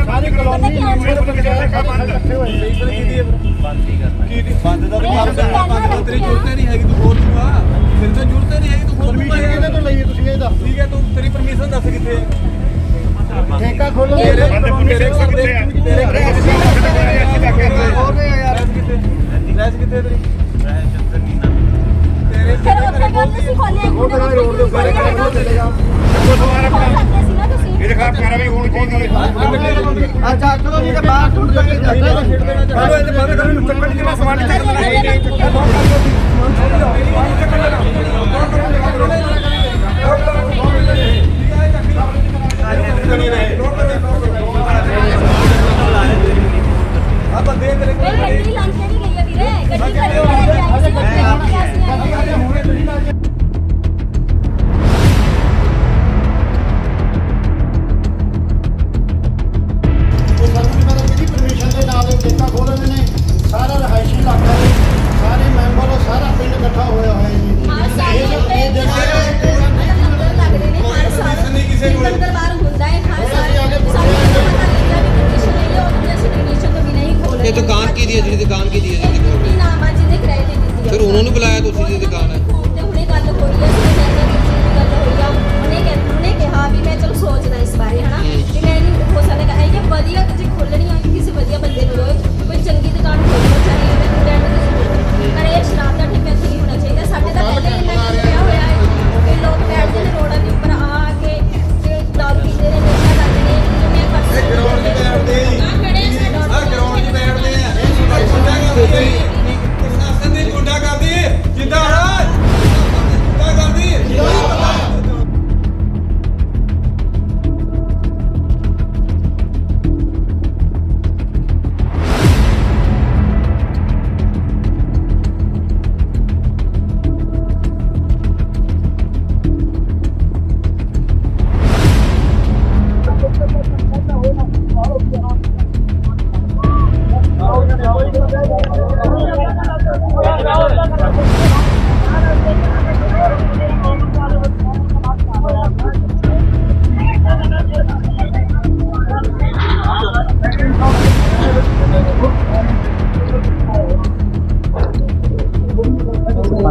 ਸਾਰੀ colony member panchayat ਸਾਰੇ ਇਕੱਠੇ ਹੋਏ। ਨੇ ਬੰਦ ਦਾ ਬੰਦ ਦਾ ਤੇਰੀ ਜ਼ਰੂਰਤ ਨਹੀਂ ਹੈਗੀ ਤੂੰ ਹੋਰ ਤੂੰ ਆ ਤੇਰੀ ਤਾਂ ਜ਼ਰੂਰਤ ਨਹੀਂ ਹੈਗੀ ਤੂੰ ਹੋਰ ਪਰਮਿਸ਼ਨ ਕਿਹਦੇ ਤੋਂ ਲਈ ਹੈ ਤੁਸੀਂ ਇਹ ਦੱਸ ਠੀਕ ਹੈ ਤੂੰ ਤੇਰੀ ਪਰਮਿਸ਼ਨ ਦੱਸ ਕਿੱਥੇ ਹੈ? ਠੇਕਾ ਖੋਲੋ। ਤੇਰੇ ਤੇਰੇ ਤੇਰੇ ਤੇਰੇ ਹੈ ਅੱਛਾ ਚਲੋ ਜੀ ਤੇ ਬਾਹਰ ਟੁੱਟ ਕੇ ਚਲੋ ਇਹਦੇ ਬਾਰੇ ਕਰਨ ਨੂੰ ਚੱਕਣ ਕਿੰਨਾ ਸਮਾਨ ਚੱਕਣਾ ਆ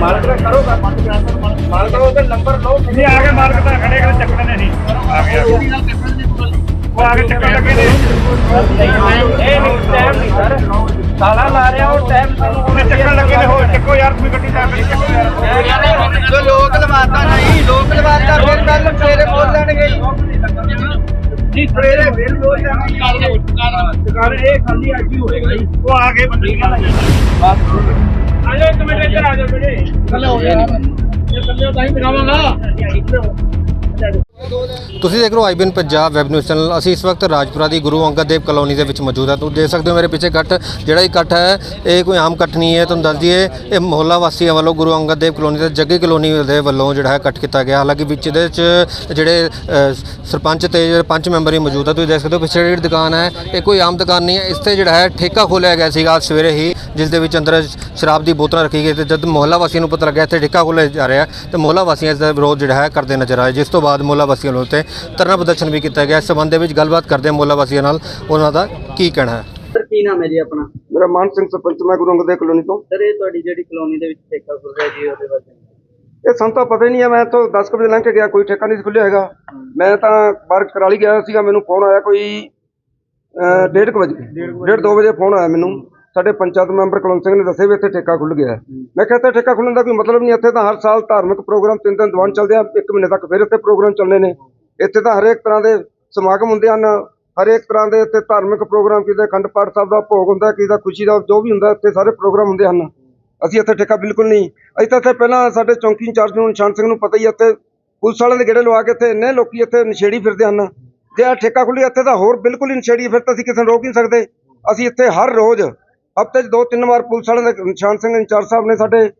ਮਾਲਕ ਨਾਲ ਕਰੋਗਾ ਬੰਦ ਕਰ ਮਾਲਕ ਦਾ ਉਹਦਾ ਨੰਬਰ ਲਓ। ਨਹੀਂ ਆ ਗਏ ਮਾਲਕ ਤਾਂ ਖੜੇ ਕਰ ਚੱਕਣੇ ਨੇ ਨਹੀਂ ਆ ਗਿਆ। ਉਹ ਆ ਕੇ ਚੱਕਣ ਲੱਗੇ ਨੇ। ਇਹ ਨਹੀਂ ਟਾਈਮ ਨਹੀਂ ਸਰ। ਤਾਲਾ ਲਾ ਰਿਹਾ ਉਹ ਟਾਈਮ ਉਹਨੇ ਚੱਕਣ ਲੱਗੇ ਨੇ ਹੋਰ ਚੱਕੋ ਯਾਰ ਤੁਸੀਂ ਗੱਡੀ ਦਾ ਚੱਕੋ ਯਾਰ। ਲੋਕ ਲਵਾਤਾ ਨਹੀਂ ਲੋਕ ਲਵਾਤਾ ਫਿਰ ਕੱਲ ਫੇਰੇ ਖੋਲ ਲੈਣਗੇ ਜੀ ਸਵੇਰੇ ਫਿਰ ਦੋ ਦੁਕਾਨ ਇਹ ਖਾਲੀ ਅੱਜ ਹੀ ਹੋਏਗਾ ਜੀ। ਉਹ ਆ ਕੇ ਬੰਦੇ ਆ ਜਾਓ ਇੱਕ ਮਿੰਟ ਇੱਧਰ ਆ ਜਾਓ ਬੇਟੇ ਕੱਲੇ ਹੋ ਗਿਆ ਇਹ ਕੱਲੇ ਤਾਂ ਹੀ ਦਿਖਾਵਾਂਗਾ। ਤੁਸੀਂ ਦੇਖ ਰਹੇ ਹੋ IBN Punjab web news channel, ਅਸੀਂ ਇਸ ਵਕਤ ਰਾਜਪੁਰਾ ਦੀ ਗੁਰੂ ਅੰਗਦ ਦੇਵ ਕਲੋਨੀ ਦੇ ਵਿੱਚ ਮੌਜੂਦ ਹਾਂ। ਤੁਸੀਂ ਦੇਖ ਸਕਦੇ ਹੋ ਮੇਰੇ ਪਿੱਛੇ ਇਕੱਠ ਜਿਹੜਾ ਇਹ ਇਕੱਠ ਹੈ, ਇਹ ਕੋਈ ਆਮ ਇਕੱਠ ਨਹੀਂ ਹੈ। ਤੁਹਾਨੂੰ ਦੱਸ ਦਈਏ, ਇਹ ਮੁਹੱਲਾ ਵਾਸੀਆਂ ਵੱਲੋਂ ਗੁਰੂ ਅੰਗਦ ਦੇਵ ਕਲੋਨੀ ਦੇ ਜੱਗੀ ਕਲੋਨੀ ਦੇ ਵੱਲੋਂ ਜਿਹੜਾ ਹੈ ਇਕੱਠ ਕੀਤਾ ਗਿਆ। ਹਾਲਾਂਕਿ ਵਿੱਚ ਇਹਦੇ ਵਿੱਚ ਜਿਹੜੇ ਸਰਪੰਚ ਤੇ ਜਿਹੜੇ ਪੰਚ ਮੈਂਬਰ ਹੀ ਮੌਜੂਦ ਆ, ਤੁਸੀਂ ਦੇਖ ਸਕਦੇ ਹੋ, ਪਿੱਛੇ ਜਿਹੜੀ ਦੁਕਾਨ ਹੈ, ਇਹ ਕੋਈ ਆਮ ਦੁਕਾਨ ਨਹੀਂ ਹੈ। ਇਸ ਤੇ ਜਿਹੜਾ ਹੈ ਠੇਕਾ ਖੋਲ੍ਹਿਆ ਗਿਆ ਸੀਗਾ ਅੱਜ ਸਵੇਰੇ ਹੀ, ਜਿਸ ਦੇ ਵਿੱਚ ਅੰਦਰ ਸ਼ਰਾਬ ਦੀ ਬੋਤਲਾਂ ਰੱਖੀ ਗਈ ਤੇ ਜਦ ਮੁਹੱਲਾ ਵਾਸੀਆਂ ਨੂੰ ਪਤਾ ਲੱਗਿਆ, ਇੱਥੇ ਠੇਕਾ ਖੋਲ੍ਹਿਆ ਜਾ ਰਿਹਾ ਹੈ, ਤੇ ਮੁਹੱਲਾ ਵਾਸੀਆਂ ਇਸ ਦਾ ਵਿਰੋਧ ਜਿਹੜਾ ਹੈ ਕਰਦੇ ਨਜ਼ਰ ਆਏ। ਜਿਸ ਤੋਂ ਬਾਅਦ ਮੁਹੱਲਾ ਵਾਸੀਆਂ ਵੱਲੋਂ ਤੇ ਧਰਨਾ ਪ੍ਰਦਰਸ਼ਨ ਵੀ ਕੀਤਾ ਗਿਆ। ਇਸ ਸੰਬੰਧ ਦੇ ਵਿੱਚ ਗੱਲਬਾਤ ਕਰਦੇ ਹਾਂ ਮੁਹੱਲਾ ਵਾਸੀਆਂ ਨਾਲ। ਉਹਨਾਂ ਦਾ ਕੀ ਕਹਿਣਾ ਹੈ? ਸਰ ਕੀ ਨਾਮ ਹੈ ਜੀ ਆਪਣਾ? ਮੇਰਾ ਮਾਨ ਸਿੰਘ ਸਰਪੰਚ ਮੈਂ ਗੁਰੂ ਅੰਗਦ ਦੇਵ ਕਲੋਨੀ ਤੋਂ। ਸਰ ਇਹ ਤੁਹਾਡੀ ਜਿਹੜੀ ਕਲੋਨੀ ਦੇ ਵਿੱਚ ਠੇਕਾ ਖੁੱਲ ਰਿਹਾ ਜੀ ਉਹਦੇ ਬਾਰੇ ਇਹ ਸਾਨੂੰ ਤਾਂ ਪਤਾ ਹੀ ਨਹੀਂ ਹੈ ਮੈਂ ਤੋਂ 10 ਕੁ ਵਜੇ ਲੰਘ ਕੇ ਗਿਆ ਕੋਈ ਠੇਕਾ ਨਹੀਂ ਸੀ ਖੁੱਲਿਆ ਹੈਗਾ। ਮੈਂ ਤਾਂ ਬਾਹਰ ਕਰਾਲੀ ਗਿਆ ਸੀਗਾ ਮੈਨੂੰ ਫੋਨ ਆਇਆ ਕੋਈ ਅਹ, ਡੇਢ ਕੁ ਵਜੇ ਡੇਢ ਦੋ ਵਜੇ ਫੋਨ ਆਇਆ ਮੈਨੂੰ। ਸਾਡੇ ਪੰਚਾਇਤ ਮੈਂਬਰ ਕੁਲਵੰਤ ਸਿੰਘ ਨੇ ਦੱਸਿਆ ਵੀ ਇੱਥੇ ਠੇਕਾ ਖੁੱਲ ਗਿਆ ਮੈਂ ਕਿਹਾ ਇੱਥੇ ਠੇਕਾ ਖੁੱਲਣ ਦਾ ਕੋਈ ਮਤਲਬ ਨਹੀਂ, ਇੱਥੇ ਤਾਂ ਹਰ ਸਾਲ ਧਾਰਮਿਕ ਪ੍ਰੋਗਰਾਮ ਤਿੰਨ ਦਿਨ ਦੀਵਾਨ ਚੱਲਦੇ ਆ, ਇੱਕ ਮਹੀਨੇ ਤੱਕ ਫਿਰ ਇੱਥੇ ਪ੍ਰੋਗਰਾਮ ਚੱਲਣੇ ਨੇ। ਇੱਥੇ ਤਾਂ ਹਰੇਕ ਤਰ੍ਹਾਂ ਦੇ ਸਮਾਗਮ ਹੁੰਦੇ ਹਨ, ਹਰੇਕ ਤਰ੍ਹਾਂ ਦੇ ਇੱਥੇ ਧਾਰਮਿਕ ਪ੍ਰੋਗਰਾਮ, ਕਿਤੇ ਅਖੰਡ ਪਾਠ ਸਾਹਿਬ ਦਾ ਭੋਗ ਹੁੰਦਾ, ਕਿਤੇ ਖੁਸ਼ੀ ਦਾ ਜੋ ਵੀ ਹੁੰਦਾ, ਇੱਥੇ ਸਾਰੇ ਪ੍ਰੋਗਰਾਮ ਹੁੰਦੇ ਹਨ। ਅਸੀਂ ਇੱਥੇ ਠੇਕਾ ਬਿਲਕੁਲ ਨਹੀਂ। ਅਸੀਂ ਤਾਂ ਇੱਥੇ ਪਹਿਲਾਂ ਸਾਡੇ ਚੌਂਕੀ ਇੰਚਾਰਜ ਨੂੰ, ਨਿਸ਼ਾਨ ਸਿੰਘ ਨੂੰ ਪਤਾ ਹੀ ਇੱਥੇ ਪੁਲਿਸ ਵਾਲਿਆਂ ਦੇ ਗੇੜੇ ਲਵਾ ਕੇ ਇੱਥੇ ਇੰਨੇ ਲੋਕੀ ਇੱਥੇ ਨਸ਼ੇੜੀ ਫਿਰਦੇ ਹਨ। ਜੇ ਆਹ ਠੇਕਾ ਖੁੱਲੀ ਇੱਥੇ ਤਾਂ ਹੋਰ ਬਿਲਕੁਲ ਹੀ ਨਸ਼ੇੜੀ ਫਿਰ ਤਾਂ ਅਸੀਂ ਕਿਸੇ ਨੂੰ ਰੋਕ ਨਹੀਂ ਸਕਦੇ। ਅਸੀਂ ਇੱਥੇ ਹਰ ਰੋਜ਼ ਹਫ਼ਤੇ 'ਚ ਦੋ ਤਿੰਨ ਵਾਰ ਪੁਲਿਸ ਵਾਲਿਆਂ ਦੇ ਨਿਸ਼ਾਨ ਸਿੰਘ ਇੰਚਾਰਜ ਸਾਹਿਬ ਨੇ ਸਾਡੇ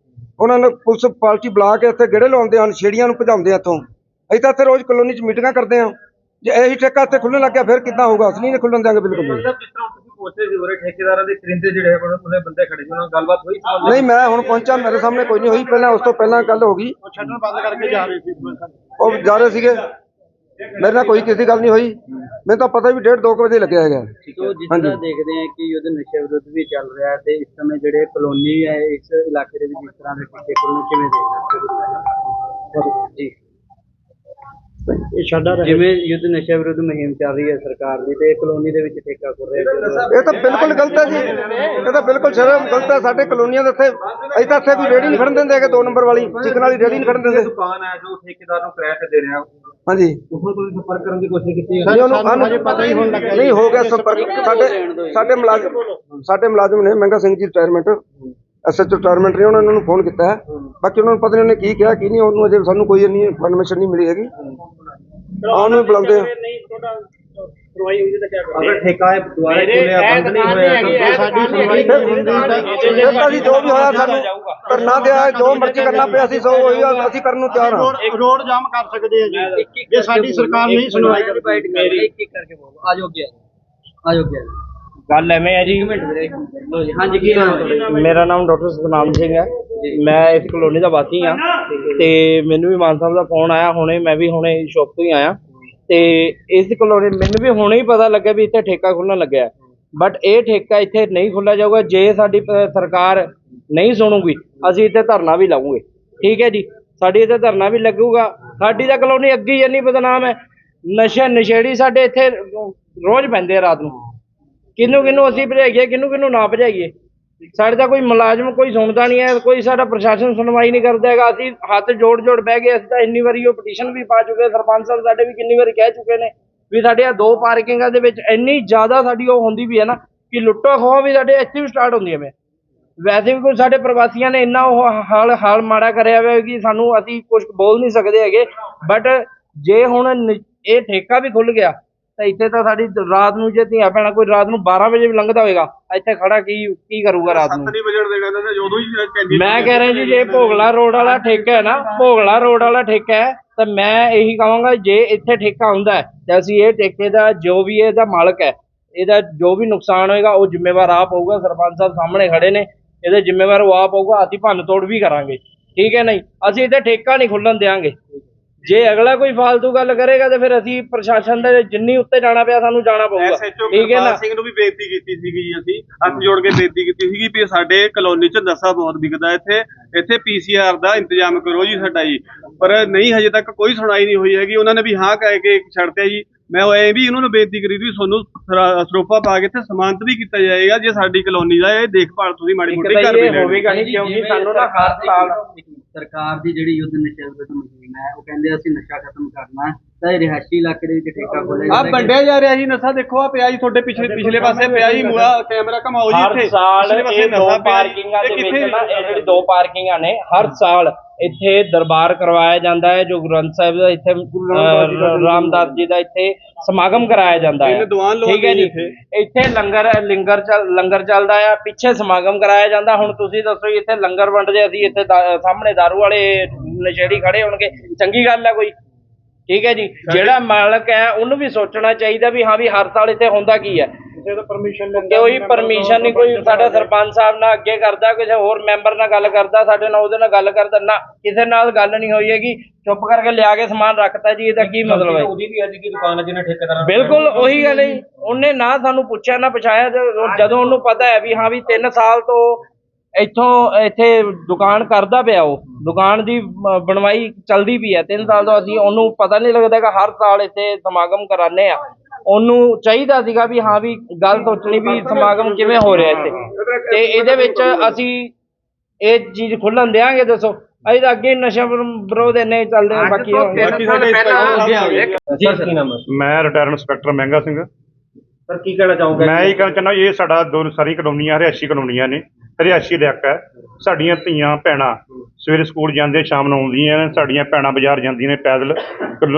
ਉਹਨਾਂ ਨੇ ਪੁਲਿਸ ਪਾਰਟੀ ਬੁਲਾ ਕੇ ਇੱਥੇ ਗੇੜੇ ਲਾਉਂਦੇ ਹਨ ਛੇੜੀਆਂ ਨੂੰ ਭਜਾਉਂਦੇ ਆ ਇੱਥੋਂ। ਅਸੀਂ ਤਾਂ ਇੱਥੇ ਰੋਜ਼ ਕਲੋਨੀ 'ਚ ਮੀਟਿੰਗਾਂ ਕਰਦੇ ਹਾਂ। ਜੇ ਇਹੀ ਠੇਕਾ ਇੱਥੇ ਖੁੱਲਣ ਲੱਗਿਆ ਫਿਰ ਕਿੱਦਾਂ ਹੋਊਗਾ? ਅਸੀਂ ਨਹੀਂ ਖੁੱਲਣ ਦਿਆਂਗੇ ਬਿਲਕੁਲ ਵੀ। ਨਹੀਂ ਮੈਂ ਹੁਣ ਪਹੁੰਚਾ ਮੇਰੇ ਸਾਹਮਣੇ ਕੋਈ ਨਹੀਂ ਹੋਈ। ਪਹਿਲਾਂ ਉਸ ਤੋਂ ਪਹਿਲਾਂ ਗੱਲ ਹੋ ਗਈ। ਕਰਕੇ ਜਾ ਰਹੇ ਸੀ। ਉਹ ਜਾ ਰਹੇ ਸੀਗੇ। ਮੇਰੇ ਨਾਲ ਕੋਈ ਕਿਸੇ ਗੱਲ ਨਹੀਂ ਹੋਈ। ਮੈਨੂੰ ਤਾਂ ਪਤਾ ਵੀ ਡੇਢ ਦੋ ਕੁ ਵਜੇ ਲੱਗਿਆ ਹੈਗਾ। ਤੋ ਜਿਸ ਹਾਂਜੀ। ਤਰ੍ਹਾਂ ਦੇਖਦੇ ਹਾਂ ਕਿ ਯੁੱਧ ਨਸ਼ੇ ਵਿਰੁੱਧ ਵੀ ਚੱਲ ਰਿਹਾ ਹੈ ਤੇ ਇਸ ਸਮੇਂ ਜਿਹੜੇ ਕਲੋਨੀ ਹੈ ਇਸ ਇਲਾਕੇ ਦੇ ਵਿੱਚ ਇਸ ਤਰ੍ਹਾਂ ਦੇ ਟਿੱਕੇ ਖੁੱਲ੍ਹਣੇ ਕਿਵੇਂ ਦੇਖਦੇ ਹੋ ਜੀ। ਇਹ ਜਿਵੇਂ ਯੁੱਧ ਨਸ਼ੇ ਵਿਰੁੱਧ ਮੁਹਿੰਮ ਚੱਲ ਰਹੀ ਹੈ ਸਰਕਾਰ ਦੀ ਤੇ ਕਲੋਨੀ ਦੇ ਵਿੱਚ ਠੇਕਾ ਖੁੱਲ ਰਿਹਾ ਹੈ। ਇਹ ਤਾਂ ਬਿਲਕੁਲ ਗਲਤ ਹੈ ਜੀ। ਇਹ ਤਾਂ ਬਿਲਕੁਲ ਸ਼ਰਮ ਗਲਤ ਹੈ। ਸਾਡੇ ਕਲੋਨੀਆਂ ਦੇ ਇੱਥੇ ਅਸੀਂ ਤਾਂ ਇੱਥੇ ਕੋਈ ਰੇੜੀ ਨਹੀਂ ਖੜਨ ਦਿੰਦੇ ਹੈਗੇ ਦੋ ਨੰਬਰ ਵਾਲੀ ਚਿਕਨ ਵਾਲੀ ਰੇੜੀ ਨਹੀਂ ਖੜਨ ਦਿੰਦੇ। ਦੁਕਾਨ ਹੈ ਜੋ ਠੇਕੇਦਾਰ ਨੂੰ ਕਿਰਾਏ ਤੇ ਦੇ ਰਿਹਾ। ਹਾਂਜੀ। ਉਸਨੂੰ ਤੁਸੀਂ ਸੰਪਰਕ ਕਰਨ ਦੀ ਕੋਸ਼ਿਸ਼ ਕੀਤੀ ਨਹੀਂ ਉਹਨੂੰ ਸਾਨੂੰ ਪਤਾ ਹੀ ਹੋਣ ਲੱਗਾ ਨਹੀਂ ਹੋ ਗਿਆ ਸੰਪਰਕ। ਸਾਡੇ ਸਾਡੇ ਮੁਲਾਜ਼ਮ ਸਾਡੇ ਮੁਲਾਜ਼ਮ ਨੇ ਮਹਿੰਗਾ Singh ji retirement SH retirement ਨੇ ਉਹਨਾਂ ਨੇ ਉਹਨੂੰ ਫੋਨ ਕੀਤਾ ਹੈ। ਬਾਕੀ ਉਹਨਾਂ ਨੂੰ ਪਤਾ ਨਹੀਂ ਉਹਨੇ ਕੀ ਕਿਹਾ ਕੀ ਨਹੀਂ ਉਹਨੂੰ ਅਜੇ ਸਾਨੂੰ ਕੋਈ ਇੰਨੀ ਇਨਫੋਰਮੇਸ਼ਨ ਨਹੀਂ ਮਿਲੀ ਹੈਗੀ। ਆ। ਉਹਨੂੰ ਵੀ ਬੁਲਾਉਂਦੇ ਆ ਅਗਰ ਠੇਕਾ ਹੈ ਦੁਆਰਾ ਖੋਲਿਆ ਬੰਦ ਨਹੀਂ ਹੋਇਆ ਤਾਂ ਸਾਡੀ ਸੁਣਵਾਈ ਨਹੀਂ ਹੁੰਦੀ ਫਿਰ ਤਾਂ ਅਸੀਂ ਜੋ ਵੀ ਹੋਇਆ ਸਾਨੂੰ ਕਰਨਾ ਦਿਆ ਜੋ ਮਰਜ਼ੀ ਕਰਨਾ ਪਿਆ ਅਸੀਂ ਸੋ ਉਹੀ ਅਸੀਂ ਕਰਨ ਨੂੰ ਤਿਆਰ ਹਾਂ। ਰੋਡ ਜਾਮ ਕਰ ਸਕਦੇ ਆ ਜੀ। ਜੇ ਸਾਡੀ ਸਰਕਾਰ ਨਹੀਂ ਸੁਣਵਾਈ ਕਰਦੀ। ਮੇਰੀ ਇੱਕ ਇੱਕ ਕਰਕੇ ਬੋਲੋ ਆਜੋ ਗਿਆ ਆਜੋ ਗਿਆ ਗੱਲ ਐਵੇਂ ਹੈ ਜੀ। ਲੋ ਜੀ ਹਾਂਜੀ ਕੀ ਨਾਮ ਹੈ ਤੁਹਾਡਾ? ਮੇਰਾ ਨਾਮ ਡਾਕਟਰ ਸਤਨਾਮ ਸਿੰਘ ਹੈ। ਮੈਂ ਇਸ ਕਲੋਨੀ ਦਾ ਵਾਸੀ ਹਾਂ ਤੇ ਮੈਨੂੰ ਵੀ ਮਾਨ ਸਾਹਿਬ ਦਾ ਫੋਨ ਆਇਆ ਹੁਣੇ ਮੈਂ ਵੀ ਹੁਣੇ ਸ਼ੌਪ ਤੋਂ ਹੀ ਆਇਆ। ਤੇ ਇਸ ਕਲੋਨੀ ਮੈਨੂੰ ਵੀ ਹੁਣੇ ਹੀ ਪਤਾ ਲੱਗਿਆ ਵੀ ਇੱਥੇ ਠੇਕਾ ਖੁੱਲਣ ਲੱਗਿਆ ਬਟ ਇਹ ਠੇਕਾ ਇੱਥੇ ਨਹੀਂ ਖੁੱਲਿਆ ਜਾਊਗਾ, ਜੇ ਸਾਡੀ ਸਰਕਾਰ ਨਹੀਂ ਸੁਣੂਗੀ, ਅਸੀਂ ਇੱਥੇ ਧਰਨਾ ਵੀ ਲਾਉਂਗੇ ਠੀਕ ਹੈ ਜੀ? ਸਾਡੀ ਇੱਥੇ ਧਰਨਾ ਵੀ ਲੱਗੂਗਾ। ਸਾਡੀ ਤਾਂ ਕਲੋਨੀ ਅੱਗੇ ਹੀ ਇੰਨੀ ਬਦਨਾਮ ਹੈ। ਨਸ਼ਾ ਨਸ਼ੇੜੀ ਸਾਡੇ ਇੱਥੇ ਰੋਜ਼ ਪੈਂਦੇ ਆ ਰਾਤ ਨੂੰ। ਕਿਹਨੂੰ ਕਿਹਨੂੰ ਅਸੀਂ ਭਜਾਈਏ ਕਿਹਨੂੰ ਕਿਹਨੂੰ ਨਾ ਭਜਾਈਏ? ਸਾਡੇ ਤਾਂ ਕੋਈ ਮੁਲਾਜ਼ਮ ਕੋਈ ਸੁਣਦਾ ਨਹੀਂ ਹੈ, ਕੋਈ ਸਾਡਾ ਪ੍ਰਸ਼ਾਸਨ ਸੁਣਵਾਈ ਨਹੀਂ ਕਰਦਾ ਹੈਗਾ। ਅਸੀਂ ਹੱਥ ਜੋੜ ਜੋੜ ਬਹਿ ਗਏ, ਅਸੀਂ ਤਾਂ ਇੰਨੀ ਵਾਰੀ ਉਹ ਪਟੀਸ਼ਨ ਵੀ ਪਾ ਚੁੱਕੇ ਸਰਪੰਚ ਸਾਹਿਬ ਸਾਡੇ ਵੀ ਕਿੰਨੀ ਵਾਰੀ ਕਹਿ ਚੁੱਕੇ ਨੇ ਵੀ ਸਾਡੇ ਆ ਦੋ ਪਾਰਕਿੰਗਾਂ ਦੇ ਵਿੱਚ ਇੰਨੀ ਜ਼ਿਆਦਾ ਸਾਡੀ ਉਹ ਹੁੰਦੀ ਵੀ ਹੈ ਨਾ ਕਿ ਲੁੱਟੋ ਖੋਹ ਵੀ ਸਾਡੇ ਇੱਥੇ ਵੀ ਸਟਾਰਟ ਹੁੰਦੀਆਂ ਪਈਆਂ ਵੈਸੇ ਵੀ ਕੋਈ ਸਾਡੇ ਪ੍ਰਵਾਸੀਆਂ ਨੇ ਇੰਨਾ ਉਹ ਹਾਲ ਹਾਲ ਮਾੜਾ ਕਰਿਆ ਹੋਇਆ ਕਿ ਸਾਨੂੰ ਅਸੀਂ ਕੁਝ ਬੋਲ ਨਹੀਂ ਸਕਦੇ ਹੈਗੇ। ਬਟ ਜੇ ਹੁਣ ਇਹ ਠੇਕਾ ਵੀ ਖੁੱਲ ਗਿਆ ਤਾਂ ਇੱਥੇ ਤਾਂ ਸਾਡੀ ਰਾਤ ਨੂੰ ਜੇ ਧੀਆਂ ਭੈਣਾਂ ਕੋਈ ਰਾਤ ਨੂੰ 12 ਵਜੇ ਵੀ ਲੰਘਦਾ ਹੋਏਗਾ ਇੱਥੇ ਖੜਾ ਕੀ ਕੀ ਕਰੂਗਾ ਰਾਤ ਨੂੰ? ਨਹੀਂ ਵਜਣ ਦੇਣਾ ਇਹਨਾਂ ਨੇ ਜਦੋਂ ਹੀ ਕੈਂਡੀ ਮੈਂ ਕਹਿ ਰਿਹਾ ਜੀ ਜੇ ਭੋਗਲਾ ਰੋਡ ਵਾਲਾ ਠੇਕਾ ਹੈ ਨਾ ਭੋਗਲਾ ਰੋਡ ਵਾਲਾ ਠੇਕਾ ਹੈ ਤਾਂ ਮੈਂ ਇਹੀ ਕਹਾਂਗਾ ਜੇ ਇੱਥੇ ਠੇਕਾ ਹੁੰਦਾ ਹੈ ਤਾਂ ਅਸੀਂ ਇਹ ਠੇਕੇ ਦਾ ਜੋ ਵੀ ਇਹਦਾ ਮਾਲਕ ਹੈ ਇਹਦਾ ਜੋ ਵੀ ਨੁਕਸਾਨ ਹੋਏਗਾ ਉਹ ਜ਼ਿੰਮੇਵਾਰ ਆਪ ਹੋਊਗਾ ਸਰਪੰਚ ਸਾਹਿਬ ਸਾਹਮਣੇ ਖੜੇ ਨੇ ਇਹਦੇ ਜ਼ਿੰਮੇਵਾਰ ਉਹ ਆਪ ਹੋਊਗਾ ਅਸੀਂ ਭੰਨ ਤੋੜ ਵੀ ਕਰਾਂਗੇ। ਠੀਕ ਹੈ ਨਹੀਂ? ਅਸੀਂ ਇੱਥੇ ਠੇਕਾ ਨਹੀਂ ਖੁੱਲਣ ਦੇਵਾਂਗੇ ਜੇ ਅਗਲਾ ਕੋਈ ਫालतू ਗੱਲ ਕਰੇਗਾ ਤੇ ਫਿਰ ਅਸੀਂ ਪ੍ਰਸ਼ਾਸਨ ਦੇ ਜਿੰਨੀ ਉੱਤੇ ਜਾਣਾ ਪਿਆ ਸਾਨੂੰ ਜਾਣਾ ਪਊਗਾ। ਐਸਐਚਓ ਠੀਕ ਹੈ ਨਾ? ਸਿੰਘ ਨੂੰ ਵੀ ਬੇਨਤੀ ਕੀਤੀ ਸੀਗੀ ਜੀ ਅਸੀਂ ਹੱਥ ਜੋੜ ਕੇ ਬੇਨਤੀ ਕੀਤੀ ਸੀਗੀ ਵੀ ਸਾਡੇ ਕਲੋਨੀ 'ਚ ਨਸ਼ਾ ਬਹੁਤ ਵਿਕਦਾ ਇੱਥੇ। ਇੱਥੇ ਪੀਸੀਆਰ ਦਾ ਇੰਤਜ਼ਾਮ ਕਰੋ ਜੀ ਸਾਡਾ ਜੀ। ਪਰ ਨਹੀਂ ਹਜੇ ਤੱਕ ਕੋਈ ਸੁਣਾਈ ਨਹੀਂ ਹੋਈ ਹੈਗੀ। ਉਹਨਾਂ ਨੇ ਵੀ ਹਾਂ ਕਹਿ ਕੇ ਛੱਡਤੇ ਜੀ। ਮੈਂ ਉਹ ਐ ਵੀ ਉਹਨਾਂ ਨੂੰ ਬੇਨਤੀ ਕਰੀ ਵੀ ਤੁਹਾਨੂੰ ਸਰਾ- ਸਰੋਪਾ ਪਾ ਕੇ ਇੱਥੇ ਸਮਾਨਤ ਵੀ ਕੀਤਾ ਜਾਏਗਾ ਜੇ ਸਾਡੀ ਕਲੋਨੀ ਦਾ ਇਹ ਦੇਖਭਾਲ ਤੁਸੀਂ ਮਾੜੀ ਮੋਟੀ ਕਰ ਵੀ ਇਹ ਲੈਣੀ। ਹੋਵੇਗਾ ਨਹੀਂ ਕਿਉਂਕਿ ਸਾਨੂੰ ਨਾ ਹਰ ਸਾਲ ਸਰਕਾਰ ਦੀ ਜਿਹੜੀ ਯੁੱਧ ਨਸ਼ੇ ਵਿਰੁੱਧ ਮੁਹਿੰਮ ਹੈ ਉਹ ਕਹਿੰਦੇ ਅਸੀਂ ਨਸ਼ਾ ਖਤਮ ਕਰਨਾ ਹੈ ਤਾਂ ਇਹ ਰਿਹਾਇਸ਼ੀ ਇਲਾਕੇ ਦੇ ਵਿੱਚ ਠੇਕਾ ਖੋਲ੍ਹਿਆ ਆ। ਵੰਡਿਆ ਜਾ ਰਿਹਾ ਜੀ ਨਸ਼ਾ ਦੇਖੋ ਆ ਪਿਆ ਜੀ ਤੁਹਾਡੇ ਪਿਛਲੇ ਪਿਛਲੇ ਪਾਸੇ ਪਿਆ ਜੀ ਮੂਆ ਕੈਮਰਾ ਘਮਾਓ ਜੀ ਹਰ ਇੱਥੇ ਸਾਲ ਪਿਛਲੇ ਪਾਸੇ ਇਹ ਦੋ ਨਸ਼ਾ ਪਿਆ ਜੀ। ਪਾਰਕਿੰਗਾਂ ਇਹ ਦੇ ਵਿੱਚ ਕਿੱਥੇ ਨਾ ਇਹ ਜਿਹੜੀ ਦੋ ਪਾਰਕਿੰਗਾਂ ਨੇ ਹਰ ਸਾਲ ਇੱਥੇ ਦਰਬਾਰ ਕਰਵਾਇਆ ਜਾਂਦਾ ਹੈ ਜੋ ਗੁਰੂ ਗ੍ਰੰਥ ਸਾਹਿਬ ਦਾ ਇੱਥੇ ਅਹ, ਰਾਮਦਾਸ ਜੀ ਦਾ ਇੱਥੇ ਸਮਾਗਮ ਕਰਾਇਆ ਜਾਂਦਾ ਹੈ। ਦੀਵਾਨ ਠੀਕ ਹੈ ਜੀ ਜੀ। ਇੱਥੇ। ਲੰਗਰ ਲੰਗਰ ਚੱਲ ਲੰਗਰ ਚੱਲਦਾ ਆ ਪਿੱਛੇ ਸਮਾਗਮ ਕਰਾਇਆ ਜਾਂਦਾ। ਹੁਣ ਤੁਸੀਂ ਦੱਸੋ ਜੀ ਇੱਥੇ ਲੰਗਰ ਵੰਡਦੇ ਅਸੀਂ ਇੱਥੇ ਦਾ- ਸਾਹਮਣੇ ਦਾਰੂ ਵਾਲੇ ਨਸ਼ੇੜੀ ਖੜੇ ਹੋਣਗੇ। ਚੰਗੀ ਗੱਲ ਹੈ ਕੋਈ। ਠੀਕ ਹੈ ਜੀ। ਜਿਹੜਾ ਮਾਲਕ ਹੈ ਉਹਨੂੰ ਵੀ ਸੋਚਣਾ ਚਾਹੀਦਾ ਵੀ ਹਾਂ ਵੀ ਹਰ ਸਾਲ ਇੱਥੇ ਹੁੰਦਾ ਕੀ ਹੈ। ਕੋਈ ਪਰਮਿਸ਼ਨ ਨਹੀਂ ਕੋਈ ਸਾਡਾ ਸਰਪੰਚ ਸਾਹਿਬ ਨਾਲ ਅੱਗੇ ਕਰਦਾ ਕਿਸੇ ਹੋਰ ਮੈਂਬਰ ਨਾਲ ਗੱਲ ਕਰਦਾ ਸਾਡੇ ਨਾਲ ਉਹਦੇ ਨਾਲ ਗੱਲ ਕਰਦਾ ਨਾ ਕਿਸੇ ਨਾਲ ਗੱਲ ਨਹੀਂ ਹੋਈ ਹੈਗੀ। ਚੁੱਪ ਕਰਕੇ ਲਿਆ ਕੇ ਸਮਾਨ ਰੱਖਤਾ ਜੀ ਇਹਦਾ ਕੀ ਮਤਲਬ ਹੈ? ਉਹਦੀ ਵੀ ਅੱਜ ਕੀ ਦੁਕਾਨ ਹੈ ਜਿਹਨੇ ਠੇਕੇਦਾਰ ਬਿਲਕੁਲ ਉਹੀ ਗੱਲ ਹੈ। ਉਹਨੇ ਨਾ ਸਾਨੂੰ ਪੁੱਛਿਆ ਨਾ ਪਛਾਇਆ ਜਦੋਂ ਉਹਨੂੰ ਪਤਾ ਹੈ ਵੀ ਹਾਂ ਵੀ 3 ਸਾਲ ਤੋਂ ਇੱਥੋਂ ਇੱਥੇ ਦੁਕਾਨ ਕਰਦਾ ਪਿਆ ਉਹ ਦੁਕਾਨ ਦੀ ਬਣਵਾਈ ਚਲਦੀ ਪਈ ਹੈ 3 ਸਾਲ ਤੋਂ ਅਸੀਂ ਉਹਨੂੰ ਪਤਾ ਨਹੀਂ ਲੱਗਦਾ ਕਿ ਹਰ ਸਾਲ ਇੱਥੇ ਸਮਾਗਮ ਕਰਾਉਂਦੇ ਆ। ਉਹਨੂੰ ਚਾਹੀਦਾ ਸੀਗਾ ਵੀ ਹਾਂ ਵੀ ਗੱਲ ਸੋਚਣੀ ਵੀ ਸਮਾਗਮ ਕਿਵੇਂ ਹੋ ਰਿਹਾ ਇੱਥੇ। ਤੇ ਇਹਦੇ ਵਿੱਚ ਅਸੀਂ ਇਹ ਚੀਜ਼ ਖੁੱਲਣ ਦੇਾਂਗੇ ਦੱਸੋ। ਤਾਂ ਅੱਗੇ ਨਸ਼ਾ ਵਿਰੋ- ਵਿਰੋਧ ਇੰਨੇ ਚੱਲਦੇ ਆ ਬਾਕੀ ਸਾਡੇ ਮੈਂ ਰਿਟਾਇਰਡ ਇੰਸਪੈਕਟਰ ਮਹਿੰਗਾ ਸਿੰਘ। ਸਰ ਕੀ ਕਹਿਣਾ ਚਾਹੋਗੇ? ਮੈਂ ਇਹ ਕਹਿਣਾ ਚਾਹੁੰਦਾ ਇਹ ਸਾਡਾ ਦੋ ਸਾਰੀ ਕਲੋਨੀਆਂ ਰਿਹਾਇਸ਼ੀ ਕਲੋਨੀਆਂ ਨੇ। ਰਿਹਾਇਸ਼ੀ ਇਲਾਕਾ ਹੈ। ਸਾਡੀਆਂ ਧੀਆਂ ਭੈਣਾਂ ਸਵੇਰੇ ਸਕੂਲ ਜਾਂਦੇ ਸ਼ਾਮ ਨੂੰ ਆਉਂਦੀਆਂ ਨੇ। ਸਾਡੀਆਂ ਭੈਣਾਂ ਬਾਜ਼ਾਰ ਜਾਂਦੀਆਂ ਨੇ ਪੈਦਲ।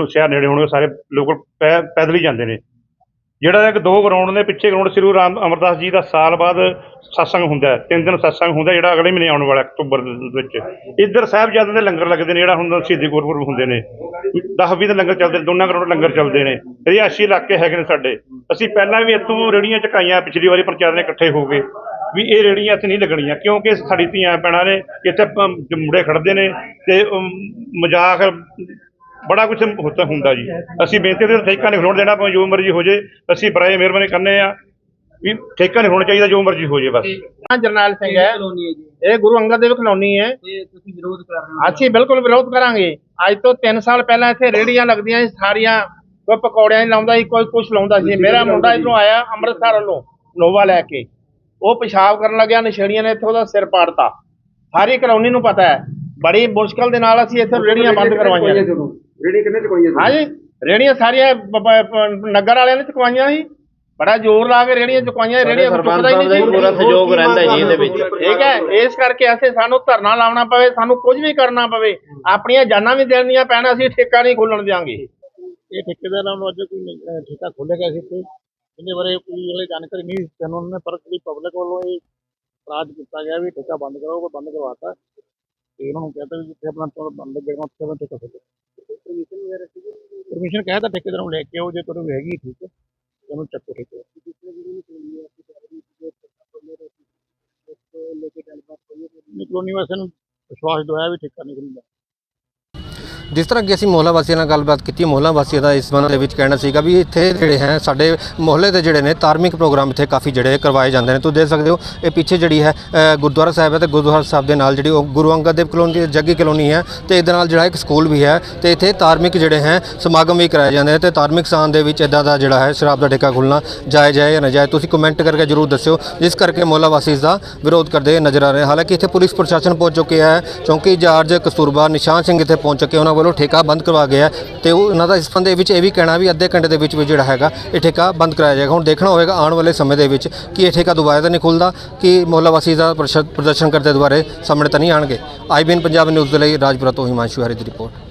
ਸ਼ਹਿਰ ਨੇੜੇ ਹੋਣਗੇ ਸਾਰੇ ਲੋਕ ਪੈਦਲ ਹੀ ਜਾਂਦੇ ਨੇ। ਜਿਹੜਾ ਇੱਕ ਦੋ ਗਰਾਊਂਡ ਨੇ, ਪਿੱਛੇ ਗਰਾਊਂਡ ਸ੍ਰੀ ਗੁਰੂ ਰਾਮ ਅਮਰਦਾਸ ਜੀ ਦਾ ਸਾਲ ਬਾਅਦ ਸਤਸੰਗ ਹੁੰਦਾ ਹੈ, ਤਿੰਨ ਦਿਨ ਸਤਸੰਗ ਹੁੰਦਾ ਜਿਹੜਾ ਅਗਲੇ ਮਹੀਨੇ ਆਉਣ ਵਾਲਾ ਅਕਤੂਬਰ ਦੇ ਵਿੱਚ। ਇੱਧਰ ਸਾਹਿਬਜ਼ਾਦਿਆਂ ਦੇ ਲੰਗਰ ਲੱਗਦੇ ਨੇ, ਜਿਹੜਾ ਹੁਣ ਸ਼ਹੀਦੀ ਗੁਰਪੁਰਬ ਹੁੰਦੇ ਨੇ। 10 20 ਦੇ ਲੰਗਰ ਚੱਲਦੇ ਨੇ, ਦੋਨਾਂ ਗਰਾਊਂਡ ਲੰਗਰ ਚੱਲਦੇ ਨੇ। ਰਿਹਾਇਸ਼ੀ ਇਲਾਕੇ ਹੈਗੇ ਨੇ ਸਾਡੇ। ਅਸੀਂ ਪਹਿਲਾਂ ਵੀ ਇੱਥੋਂ ਰੇੜੀਆਂ ਚਕਾਈਆਂ ਪਿਛਲੀ ਵਾਰੀ ਪ੍ਰਚਾਰ ਨੇ ਇਕੱਠੇ ਹੋ ਕੇ, ਵੀ ਇਹ ਰੇੜੀਆਂ ਇੱਥੇ ਨਹੀਂ ਲੱਗਣੀਆਂ, ਕਿਉਂਕਿ ਸਾਡੀ ਧੀਆਂ ਪੈਣਾ ਨੇ ਇੱਥੇ ਪ- ਮੁੰਡੇ ਖੜਦੇ ਨੇ ਤੇ ਮਜ਼ਾਕ ਬੜਾ ਕੁਝ ਹੁੰਦਾ ਜੀ। ਅਸੀਂ ਬੇਨਤੀ ਤੇ ਠੇਕਾ ਨਹੀਂ ਹੋਣ ਦੇਣਾ, ਭਾਵੇਂ ਜੋ ਮਰਜ਼ੀ ਹੋ ਜੇ। ਅਸੀਂ ਬਰਾਏ ਮਿਹਰਬਾਨੀ ਕਰਨੇ ਆ ਵੀ ਠੇਕਾ ਨਹੀਂ ਹੋਣਾ ਚਾਹੀਦਾ, ਜੋ ਮਰਜ਼ੀ ਹੋ ਜੇ ਬਸ। ਹਾਂ, ਜਰਨੈਲ ਸਿੰਘ ਹੈ। ਇਹ ਗੁਰੂ ਅੰਗਦ ਦੇਵ ਕਲੋਨੀ ਹੈ। ਤੁਸੀਂ ਵਿਰੋਧ ਕਰ ਰਹੇ ਹੋ ਅਸੀਂ ਬਿਲਕੁਲ ਵਿਰੋਧ ਕਰਾਂਗੇ। ਅੱਜ ਤੋਂ 3 ਸਾਲ ਪਹਿਲਾਂ ਇੱਥੇ ਰੇੜੀਆਂ ਲੱਗਦੀਆਂ ਸੀ, ਸਾਰੀਆਂ ਕੋਈ ਪਕੌੜਿਆਂ ਦੀ ਲਾਉਂਦਾ ਸੀ, ਕੋਈ ਕੁਛ ਲਾਉਂਦਾ ਸੀ। ਮੇਰਾ ਮੁੰਡਾ ਇਧਰੋਂ ਆਇਆ ਅੰਮ੍ਰਿਤਸਰ ਵੱਲੋਂ, ਨੋਵਾ ਲੈ ਕੇ। ਉਹ ਪਿਸ਼ਾਬ ਕਰਨ ਲੱਗਿਆ, ਨਸ਼ੇੜੀਆਂ ਨੇ ਇੱਥੋਂ ਦਾ ਸਿਰ ਪਾੜਤਾ। ਸਾਰੀ ਕਲੋਨੀ ਨੂੰ ਪਤਾ ਹੈ। ਬੜੀ ਮੁਸ਼ਕਲ ਦੇ ਨਾਲ ਅਸੀਂ ਇੱਥੇ ਰੇੜੀਆਂ ਬੰਦ ਕਰਵਾਈਆਂ। ਰੇੜੀ ਕਿੰਨੇ ਚੁਕਾਈਆਂ ਹਾਂਜੀ ਰੇੜੀਆਂ ਸਾਰੀਆਂ ਬ- ਬ- ਪ- ਨਗਰ ਵਾਲਿਆਂ ਨੇ ਚੁਕਵਾਈਆਂ ਸੀ। ਬੜਾ ਜ਼ੋਰ ਲਾ ਕੇ ਰੇੜੀਆਂ ਚੁਕਵਾਈਆਂ ਰੇੜੀਆਂ ਚੁੱਕਦਾ ਹੀ ਨਹੀਂ ਸੀ ਪੂਰਾ ਸਹਿਯੋਗ ਰਹਿੰਦਾ ਜੀ ਇਹਦੇ ਵਿੱਚ। ਠੀਕ ਹੈ ਇਸ ਕਰਕੇ ਅਸੀਂ ਸਾਨੂੰ ਧਰਨਾ ਲਾਉਣਾ ਪਵੇ ਸਾਨੂੰ ਕੁਝ ਵੀ ਕਰਨਾ ਪਵੇ ਆਪਣੀਆਂ ਜਾਨਾਂ ਵੀ ਦੇਣੀਆਂ ਪੈਣ ਅਸੀਂ ਠੇਕਾ ਨਹੀਂ ਖੋਲਣ ਦਿਆਂਗੇ। ਇਹ ਠੇਕੇਦਾਰਾਂ ਨੂੰ ਅੱਜ ਕੋਈ ਨਹੀਂ- ਅਹ ਠੇਕਾ ਖੋਲ੍ਹਿਆ ਗਿਆ ਸੀ ਇੱਥੇ। ਇਹਦੇ ਬਾਰੇ ਕੋਈ ਹਲੇ ਜਾਣਕਾਰੀ ਨਹੀਂ ਸਾਨੂੰ ਉਹਨਾਂ ਨੇ ਪਰ ਜਿਹੜੀ ਪਬਲਿਕ ਵੱਲੋਂ ਇਹ ਇਤਰਾਜ਼ ਕੀਤਾ ਗਿਆ ਵੀ ਠੇਕਾ ਬੰਦ ਕਰੋ ਉਹ ਬੰਦ ਕਰਵਾਤਾ। ਤੇ ਉਹਨਾਂ ਨੂੰ ਕਹਿੰਦਾ ਵੀ ਜਿੱਥੇ ਆਪਣਾ ਤੋਂ ਬੰਦ ਜਿਹੜਾ ਉੱਥੇ ਆਪਣਾ ਠੇਕਾ ਖੋਲ੍ਹੋ ਪਰਮਿਸ਼ਨ ਵਗੈਰਾ ਪਰਮਿਸ਼ਨ ਕਹਿਤਾ ਠੇਕੇਦਾਰ ਨੂੰ ਲੈ ਕੇ ਆਓ ਜੇ ਤੁਹਾਨੂੰ ਹੈਗੀ ਠੀਕ ਹੈ। ਉਹਨੂੰ ਚੱਕੋ ਠੇਕੇ ਨਹੀਂ ਕਲੋਨੀ ਵਾਸੀਆਂ ਨੂੰ। ਵਿਸ਼ਵਾਸ ਦਵਾਇਆ ਵੀ ਠੇਕਾ ਨਹੀਂ ਖੁੱਲ੍ਹਦਾ ਜਿਸ ਤਰ੍ਹਾਂ ਕਿ ਅਸੀਂ ਮੋਹਲਾ ਵਾਸੀਆਂ ਨਾਲ ਗੱਲਬਾਤ ਕੀਤੀ, ਮੁਹੱਲਾ ਵਾਸੀਆਂ ਦਾ ਇਸ ਸੰਬੰਧ ਦੇ ਵਿੱਚ ਕਹਿਣਾ ਸੀਗਾ ਵੀ ਇੱਥੇ ਜਿਹੜੇ ਹੈ, ਸਾਡੇ ਮੁਹੱਲੇ ਦੇ ਜਿਹੜੇ ਨੇ ਧਾਰਮਿਕ ਪ੍ਰੋਗਰਾਮ ਇੱਥੇ ਕਾਫੀ ਜਿਹੜੇ ਕਰਵਾਏ ਜਾਂਦੇ ਨੇ। ਤੁਸੀਂ ਦੇਖ ਸਕਦੇ ਹੋ, ਇਹ ਪਿੱਛੇ ਜਿਹੜੀ ਹੈ ਗੁਰਦੁਆਰਾ ਸਾਹਿਬ ਹੈ ਤੇ ਗੁਰਦੁਆਰਾ ਸਾਹਿਬ ਦੇ ਨਾਲ ਜਿਹੜੀ ਉਹ ਗੁਰੂ ਅੰਗਦ ਦੇਵ ਕਲੋਨੀ ਦੀ ਜੱਗੀ ਕਲੋਨੀ ਹੈ ਤੇ ਇਹਦੇ ਨਾਲ ਜਿਹੜਾ ਇੱਕ ਸਕੂਲ ਵੀ ਹੈ ਤੇ ਇੱਥੇ ਧਾਰਮਿਕ ਜਿਹੜੇ ਹੈ, ਸਮਾਗਮ ਵੀ ਕਰਾਏ ਜਾਂਦੇ ਨੇ ਤੇ ਧਾਰਮਿਕ ਸਥਾਨ ਦੇ ਵਿੱਚ ਇਦਾਂ ਦਾ ਜਿਹੜਾ ਹੈ, ਸ਼ਰਾਬ ਦਾ ਠੇਕਾ ਖੁੱਲਣਾ ਜਾਇਜ਼ ਹੈ ਜਾਂ ਨਾਜਾਇਜ਼, ਤੁਸੀਂ ਕਮੈਂਟ ਕਰਕੇ ਜਰੂਰ ਦੱਸਿਓ। ਜਿਸ ਕਰਕੇ ਮੁਹੱਲਾ ਵਾਸੀ ਇਸ ਦਾ ਵਿਰੋਧ ਕਰਦੇ ਨਜ਼ਰ ਆ ਰਹੇ ਹਾਲਾਂਕਿ ਇੱਥੇ ਪੁਲਿਸ ਪ੍ਰਸ਼ਾਸਨ ਪਹੁੰਚ ਚੁੱਕਿਆ ਹੈ ਚੌਂਕੀ ਜਾਰਜ ਕਸਤੂਰਬਾ ਨਿਸ਼ਾਨ ਸਿੰਘ ਇੱਥੇ ਪਹੁੰਚ ਚੁੱਕੇ ਉਹਨਾਂ ਵੱਲੋਂ ਠੇਕਾ ਬੰਦ ਕਰਵਾ ਗਿਆ ਹੈ ਤੇ ਉਹ ਉਹਨਾਂ ਦਾ ਇਸ ਸੰਬੰਧ ਵਿੱਚ ਇਹ ਵੀ ਕਹਿਣਾ ਵੀ ਅੱਧੇ ਘੰਟੇ ਦੇ ਵਿੱਚ ਵਿੱਚ ਜਿਹੜਾ ਹੈਗਾ ਇਹ ਠੇਕਾ ਬੰਦ ਕਰਾਇਆ ਜਾਏਗਾ। ਹੁਣ ਦੇਖਣਾ ਹੋਵੇਗਾ ਆਉਣ ਵਾਲੇ ਸਮੇਂ ਦੇ ਵਿੱਚ ਕਿ ਇਹ ਠੇਕਾ ਦੁਬਾਰਾ ਤਾਂ ਨਹੀਂ ਖੁੱਲਦਾ, ਕਿ ਮੁਹੱਲਾ ਵਾਸੀ ਦਾ ਪ੍ਰਸ਼- ਪ੍ਰਦਰਸ਼ਨ ਕਰਦੇ ਦੁਬਾਰੇ ਸਾਹਮਣੇ ਤਾਂ ਨਹੀਂ ਆਣਗੇ ਆਈਬੀਐਨ ਪੰਜਾਬ ਨਿਊਜ਼ ਦੇ ਲਈ ਰਾਜਪੁਰਾ ਤੋਂ ਹਿਮਾਂਸ਼ੂ ਹਰੀ ਦੀ ਰਿਪੋਰਟ।